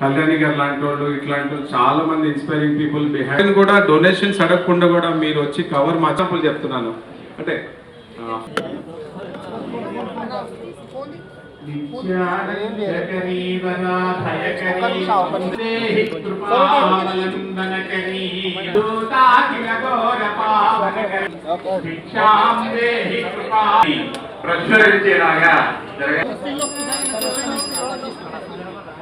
కళ్యాణి గారు లాంటి వాళ్ళు ఇట్లాంటి వాళ్ళు చాలా మంది ఇన్స్పైరింగ్ పీపుల్ బిహైండ్ కూడా డొనేషన్స్ అడగకుండా కూడా మీరు వచ్చి కవర్ మా చెప్తున్నాను. అంటే ప్రచురించేలాగా జరగ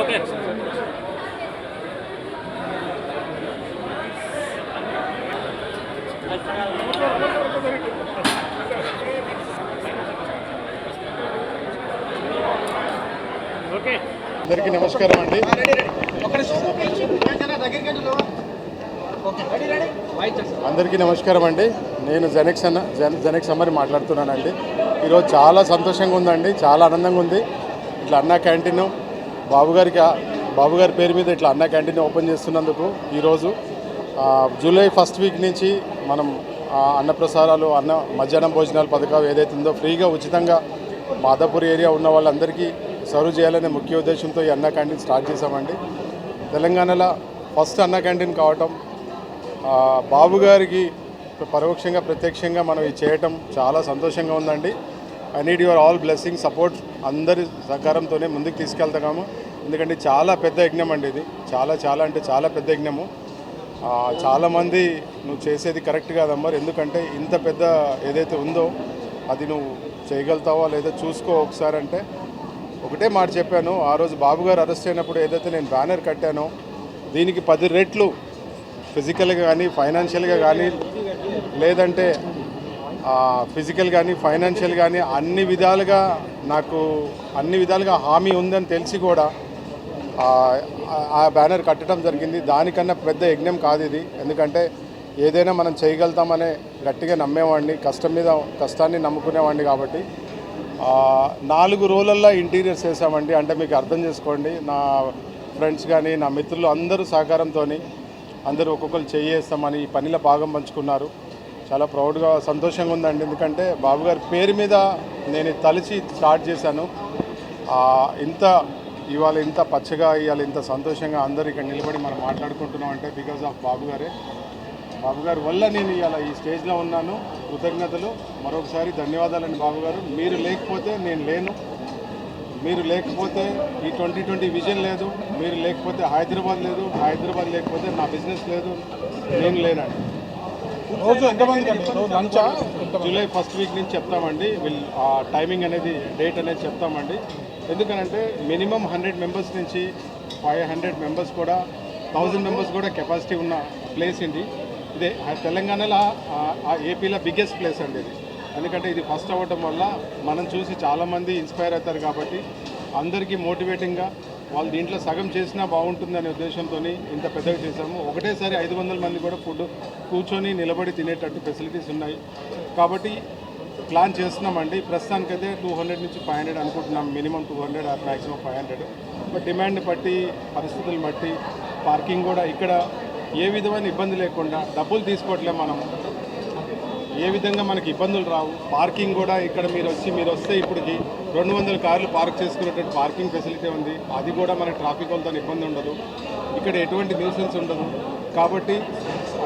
ఓకే. ఓకే. అందరికీ నమస్కారం అండి. అందరికీ నమస్కారం అండి. నేను జెనెక్స్ అన్న జెన్ జెనెక్స్ అమ్మని మాట్లాడుతున్నానండి. ఈరోజు చాలా సంతోషంగా ఉందండి చాలా ఆనందంగా ఉంది. ఇట్లా అన్న క్యాంటీన్ బాబుగారికి బాబుగారి పేరు మీద ఇట్లా అన్న క్యాంటీన్ ఓపెన్ చేస్తున్నందుకు ఈరోజు జూలై ఫస్ట్ వీక్ నుంచి మనం అన్నప్రసారాలు అన్న మధ్యాహ్నం భోజనాలు పథకం ఏదైతుందో ఉందో ఫ్రీగా ఉచితంగా మాదాపూర్ ఏరియా ఉన్న వాళ్ళందరికీ సర్వ్ చేయాలనే ముఖ్య ఉద్దేశంతో ఈ అన్న క్యాంటీన్ స్టార్ట్ చేశామండి. తెలంగాణలో ఫస్ట్ అన్న క్యాంటీన్ కావటం బాబుగారికి పరోక్షంగా ప్రత్యక్షంగా మనం ఇది చేయటం చాలా సంతోషంగా ఉందండి. I need your all blessing support అందరి సహకారంతోనే ముందుకు తీసుకెళ్తాము ఎందుకంటే చాలా పెద్ద యజ్ఞం అండి ఇది. చాలా చాలా అంటే చాలా పెద్ద యజ్ఞము. చాలామంది నువ్వు చేసేది కరెక్ట్ కాదమ్మా. ఎందుకంటే ఇంత పెద్ద ఏదైతే ఉందో అది నువ్వు చేయగలుగుతావా లేదా చూసుకో ఒకసారి అంటే. ఒకటే మాట చెప్పాను. ఆ రోజు బాబు గారు అరెస్ట్ అయినప్పుడు ఏదైతే నేను బ్యానర్ కట్టానో దీనికి పది రెట్లు ఫిజికల్గా కానీ ఫైనాన్షియల్గా కానీ లేదంటే ఫిజికల్ కానీ ఫైనాన్షియల్ కానీ అన్ని విధాలుగా నాకు అన్ని విధాలుగా హామీ ఉందని తెలిసి కూడా ఆ, బ్యానర్ కట్టడం జరిగింది. దానికన్నా పెద్ద యజ్ఞం కాదు ఇది. ఎందుకంటే ఏదైనా మనం చేయగలుగుతామనే గట్టిగా నమ్మేవాడిని కష్టం మీద కష్టాన్ని నమ్ముకునేవాడిని కాబట్టి నాలుగు రోజులల్లో ఇంటీరియర్స్ వేసామండి అంటే మీకు అర్థం చేసుకోండి. నా ఫ్రెండ్స్ కానీ నా మిత్రులు అందరూ సహకారంతో అందరూ ఒక్కొక్కరు చేయేస్తామని ఈ పనిలో భాగం పంచుకున్నారు. చాలా ప్రౌడ్గా సంతోషంగా ఉందండి. ఎందుకంటే బాబు గారి పేరు మీద నేను తలిచి స్టార్ట్ చేశాను. ఇంత ఇవాళ ఇంత పచ్చగా ఇవాళ ఇంత సంతోషంగా అందరు ఇక్కడ నిలబడి మనం మాట్లాడుకుంటున్నాం అంటే బికాజ్ ఆఫ్ బాబు గారే. బాబు గారి వల్ల నేను ఇవాళ ఈ స్టేజ్లో ఉన్నాను. కృతజ్ఞతలు. మరొకసారి ధన్యవాదాలండి బాబు గారు. మీరు లేకపోతే నేను లేను. మీరు లేకపోతే ఈ ట్వంటీ ట్వంటీ విజన్ లేదు. మీరు లేకపోతే హైదరాబాద్ లేదు. హైదరాబాద్ లేకపోతే నా బిజినెస్ లేదు. నేను లేనండి. రోజు ఎంతమంది లంచా? జూలై ఫస్ట్ వీక్ నుంచి చెప్తామండి. విల్ ఆ టైమింగ్ అనేది డేట్ అనేది చెప్తామండి. ఎందుకనంటే మినిమం హండ్రెడ్ మెంబర్స్ నుంచి ఫైవ్ హండ్రెడ్ మెంబర్స్ కూడా థౌజండ్ మెంబర్స్ కూడా కెపాసిటీ ఉన్న ప్లేస్ ఇది. ఇదే ఆ తెలంగాణలో ఆ- ఏపీలో బిగ్గెస్ట్ ప్లేస్ అండి ఇది. ఎందుకంటే ఇది ఫస్ట్ అవ్వటం వల్ల మనం చూసి చాలామంది ఇన్స్పైర్ అవుతారు కాబట్టి అందరికీ మోటివేటింగ్గా వాళ్ళు దీంట్లో సగం చేసినా బాగుంటుందనే ఉద్దేశంతో ఇంత పెద్దగా చేశాము. ఒకటేసారి ఐదు వందల మంది కూడా ఫుడ్ కూర్చొని నిలబడి తినేటట్టు ఫెసిలిటీస్ ఉన్నాయి. కాబట్టి ప్లాన్ చేస్తున్నామండి. ప్రస్తుతానికైతే టూ హండ్రెడ్ నుంచి ఫైవ్ హండ్రెడ్ అనుకుంటున్నాం. Minimum two hundred or maximum five hundred but demand బట్టి పరిస్థితులను బట్టి పార్కింగ్ కూడా ఇక్కడ ఏ విధమైన ఇబ్బంది లేకుండా డబ్బులు తీసుకోవట్లే మనం. ఏ విధంగా మనకి ఇబ్బందులు రావు. పార్కింగ్ కూడా ఇక్కడ మీరు వచ్చి మీరు వస్తే ఇప్పటికి రెండు వందల కార్లు పార్క్ చేసుకునేటువంటి పార్కింగ్ ఫెసిలిటీ ఉంది. అది కూడా మన ట్రాఫిక్ వాళ్ళతో ఇబ్బంది ఉండదు. ఇక్కడ ఎటువంటి న్యూసెన్స్ ఉండదు. కాబట్టి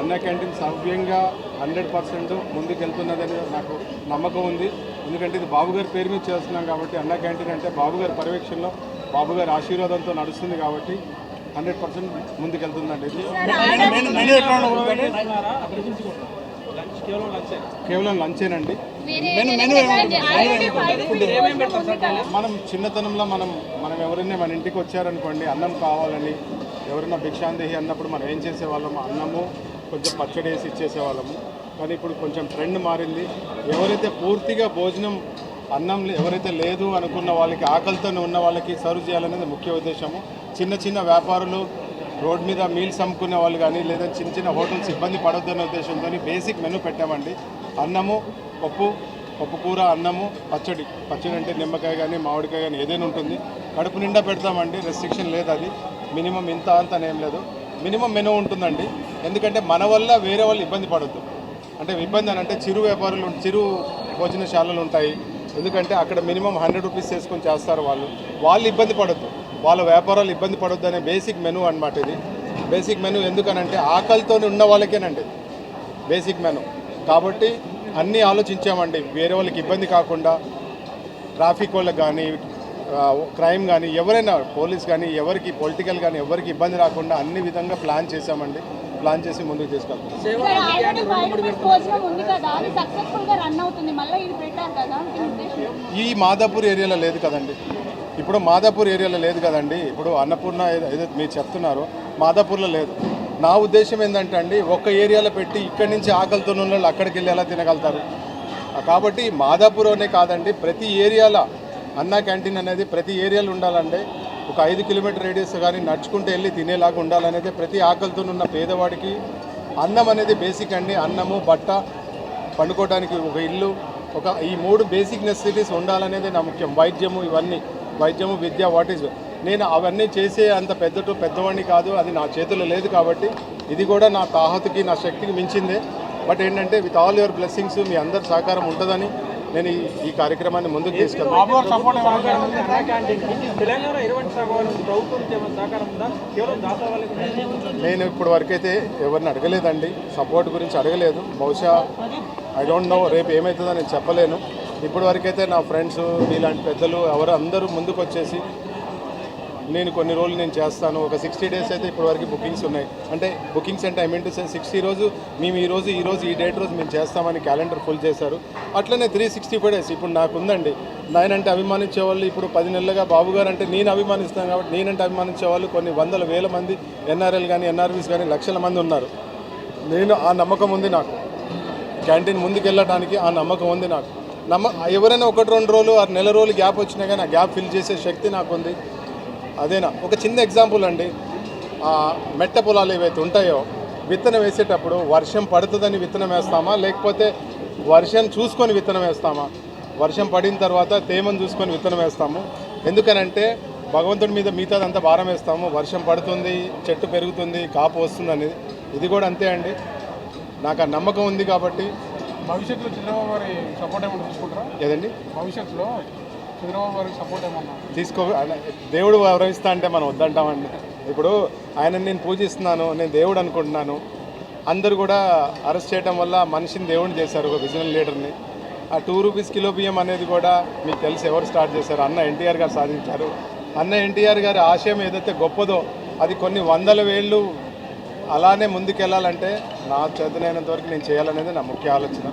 అన్న క్యాంటీన్ సవ్యంగా హండ్రెడ్ పర్సెంట్ ముందుకెళ్తున్నదని నాకు నమ్మకం ఉంది. ఎందుకంటే ఇది బాబు గారి పేరు మీద చేస్తున్నాం కాబట్టి అన్న క్యాంటీన్ అంటే బాబు గారి పర్యవేక్షణలో బాబు గారి ఆశీర్వాదంతో నడుస్తుంది కాబట్టి హండ్రెడ్ పర్సెంట్ ముందుకెళ్తుందండి ఇది. కేవలం లంచేనండి. మనం చిన్నతనంలో మనం మనం ఎవరైనా మన ఇంటికి వచ్చారనుకోండి అన్నం కావాలని ఎవరైనా భిక్షాందేహి అన్నప్పుడు మనం ఏం చేసేవాళ్ళము? అన్నము కొంచెం పచ్చడి వేసి ఇచ్చేసేవాళ్ళము. కానీ ఇప్పుడు కొంచెం ట్రెండ్ మారింది. ఎవరైతే పూర్తిగా భోజనం అన్నం ఎవరైతే లేదు అనుకున్న వాళ్ళకి ఆకలితో ఉన్న వాళ్ళకి సర్వ్ చేయాలనేది ముఖ్య ఉద్దేశము. చిన్న చిన్న వ్యాపారులు రోడ్ మీద మీల్స్ అమ్ముకునే వాళ్ళు కానీ లేదా చిన్న చిన్న హోటల్స్ ఇబ్బంది పడొద్దనే ఉద్దేశంతో బేసిక్ మెనూ పెట్టామండి. అన్నము పప్పు పప్పు కూర అన్నము పచ్చడి. పచ్చడి అంటే నిమ్మకాయ కానీ మామిడికాయ కానీ ఏదైనా ఉంటుంది. కడుపు నిండా పెడతామండి రెస్ట్రిక్షన్ లేదు అది. మినిమం ఇంత అంత అని ఏం లేదు. మినిమం మెనూ ఉంటుందండి. ఎందుకంటే మన వల్ల వేరే వాళ్ళు ఇబ్బంది పడద్దు. అంటే ఇబ్బంది అని అంటే చిరు వ్యాపారులు చిరు భోజనశాలలు ఉంటాయి. ఎందుకంటే అక్కడ మినిమం హండ్రెడ్ రూపీస్ చేసుకొని చేస్తారు వాళ్ళు. వాళ్ళు ఇబ్బంది పడద్దు. వాళ్ళ వ్యాపారాలు ఇబ్బంది పడొద్దు అనే బేసిక్ మెనూ అనమాట ఇది. బేసిక్ మెనూ ఎందుకనంటే ఆకలితో ఉన్న వాళ్ళకేనండి. బేసిక్ మెనూ కాబట్టి అన్నీ ఆలోచించామండి. వేరే వాళ్ళకి ఇబ్బంది కాకుండా ట్రాఫిక్ వాళ్ళకి కానీ క్రైమ్ కానీ ఎవరైనా పోలీస్ కానీ ఎవరికి పొలిటికల్ కానీ ఎవరికి ఇబ్బంది రాకుండా అన్ని విధంగా ప్లాన్ చేశామండి. ప్లాన్ చేసి ముందుకు తీసుకెళ్తాం. ఇక్కడ ఆల్రెడీ బయట భోజనం ఉంది కదా అది సక్సెస్ఫుల్గా రన్ అవుతుంది. మళ్ళీ ఇది పెట్టారు కదా దీని ఉద్దేశం. ఈ మాదాపూర్ ఏరియాలో లేదు కదండి. ఇప్పుడు మాదాపూర్ ఏరియాలో లేదు కదండి. ఇప్పుడు అన్నపూర్ణ ఏదో- ఏదో మీరు చెప్తున్నారు. మాదాపూర్లో లేదు. నా ఉద్దేశం ఏంటంటే అండి ఒక్క ఏరియాలో పెట్టి ఇక్కడి నుంచి ఆకలితో ఉన్న వాళ్ళు అక్కడికి వెళ్ళి ఎలా తినగలుగుతారు? కాబట్టి మాదాపూర్ కాదండి ప్రతి ఏరియాలో అన్నా క్యాంటీన్ అనేది ప్రతి ఏరియాలో ఉండాలండి ఒక ఐదు కిలోమీటర్ రేడియస్ కానీ నడుచుకుంటూ వెళ్ళి తినేలాగా ఉండాలనేది ప్రతి ఆకలితో ఉన్న పేదవాడికి అన్నం అనేది బేసిక్ అండి అన్నము బట్ట పండుకోవడానికి ఒక ఇల్లు ఒక ఈ మూడు బేసిక్ నెసెసిటీస్ ఉండాలనేది నా ముఖ్యం. వైద్యము ఇవన్నీ వైద్యము విద్య వాట్ ఈజ్ నేను అవన్నీ చేసే అంత పెద్దటు పెద్దవాడిని కాదు అది నా చేతిలో లేదు కాబట్టి ఇది కూడా నా తాహతుకి నా శక్తికి మించిందే. బట్ ఏంటంటే విత్ ఆల్ యువర్ బ్లెస్సింగ్స్ మీ అందరి సహకారం ఉంటుందని నేను ఈ కార్యక్రమాన్ని ముందుకు తీసుకెళ్తాను నేను ఇప్పుడు వరకైతే ఎవరిని అడగలేదండి. సపోర్ట్ గురించి అడగలేదు. బహుశా ఐ డోంట్ నో రేపు ఏమవుతుందో నేను చెప్పలేను. ఇప్పుడు వరకైతే నా ఫ్రెండ్స్ మీలాంటి పెద్దలు ఎవరు అందరూ ముందుకు వచ్చేసి నేను కొన్ని రోజులు నేను చేస్తాను. ఒక సిక్స్టీ డేస్ అయితే ఇప్పటి వరకు బుకింగ్స్ ఉన్నాయి. అంటే బుకింగ్స్ అంటే I mean to say sixty రోజు మేము ఈ రోజు ఈ రోజు ఈ డేట్ రోజు మేము చేస్తామని క్యాలెండర్ ఫుల్ చేశారు. అట్లనే త్రీ సిక్స్టీ ఫైవ్ డేస్ ఇప్పుడు నాకు ఉందండి నేనంటే అభిమానించే వాళ్ళు ఇప్పుడు పది నెలలుగా బాబు గారు అంటే నేను అభిమానిస్తాను కాబట్టి నేనంటే అభిమానించే వాళ్ళు కొన్ని వందల వేల మంది ఎన్ఆర్ఎల్ కానీ ఎన్ఆర్వీస్ కానీ లక్షల మంది ఉన్నారు. నేను ఆ నమ్మకం ఉంది నాకు. క్యాంటీన్ ముందుకెళ్ళడానికి ఆ నమ్మకం ఉంది నాకు. నమ్మ ఎవరైనా ఒకటి రెండు రోజులు ఆరు నెల రోజులు గ్యాప్ వచ్చినా కానీ ఆ గ్యాప్ ఫిల్ చేసే శక్తి నాకు ఉంది అదేనా? ఒక చిన్న ఎగ్జాంపుల్ అండి. ఆ మెట్ట పొలాలు ఏవైతే ఉంటాయో విత్తనం వేసేటప్పుడు వర్షం పడుతుందని విత్తనం వేస్తామా? లేకపోతే వర్షం చూసుకొని విత్తనం వేస్తామా? వర్షం పడిన తర్వాత తేమను చూసుకొని విత్తనం వేస్తాము. ఎందుకనంటే భగవంతుడి మీద మిగతాదంతా భారం వేస్తాము. వర్షం పడుతుంది చెట్టు పెరుగుతుంది కాపు వస్తుంది అనేది ఇది కూడా అంతే అండి. నాకు ఆ నమ్మకం ఉంది కాబట్టి. భవిష్యత్తులో చంద్రబాబు గారి సపోర్ట్ ఏమన్నా తీసుకుంటారా? ఏదండి? భవిష్యత్తులో తీసుకో దేవుడు గౌరవిస్తా అంటే మనం వద్దంటామండి. ఇప్పుడు ఆయన నేను పూజిస్తున్నాను నేను దేవుడు అనుకుంటున్నాను. అందరూ కూడా అరెస్ట్ చేయడం వల్ల మనిషిని దేవుడిని చేశారు ఒక విజనల్ లీడర్ని. ఆ టూ రూపీస్ కిలో బియ్యం అనేది కూడా మీకు తెలిసి ఎవరు స్టార్ట్ చేశారు? అన్న ఎన్టీఆర్ గారు సాధించారు. అన్న ఎన్టీఆర్ గారి ఆశయం ఏదైతే గొప్పదో అది కొన్ని వందల వేళ్ళు అలానే ముందుకెళ్ళాలంటే నా చేతనైనంత వరకు నేను చేయాలనేది నా ముఖ్య ఆలోచన.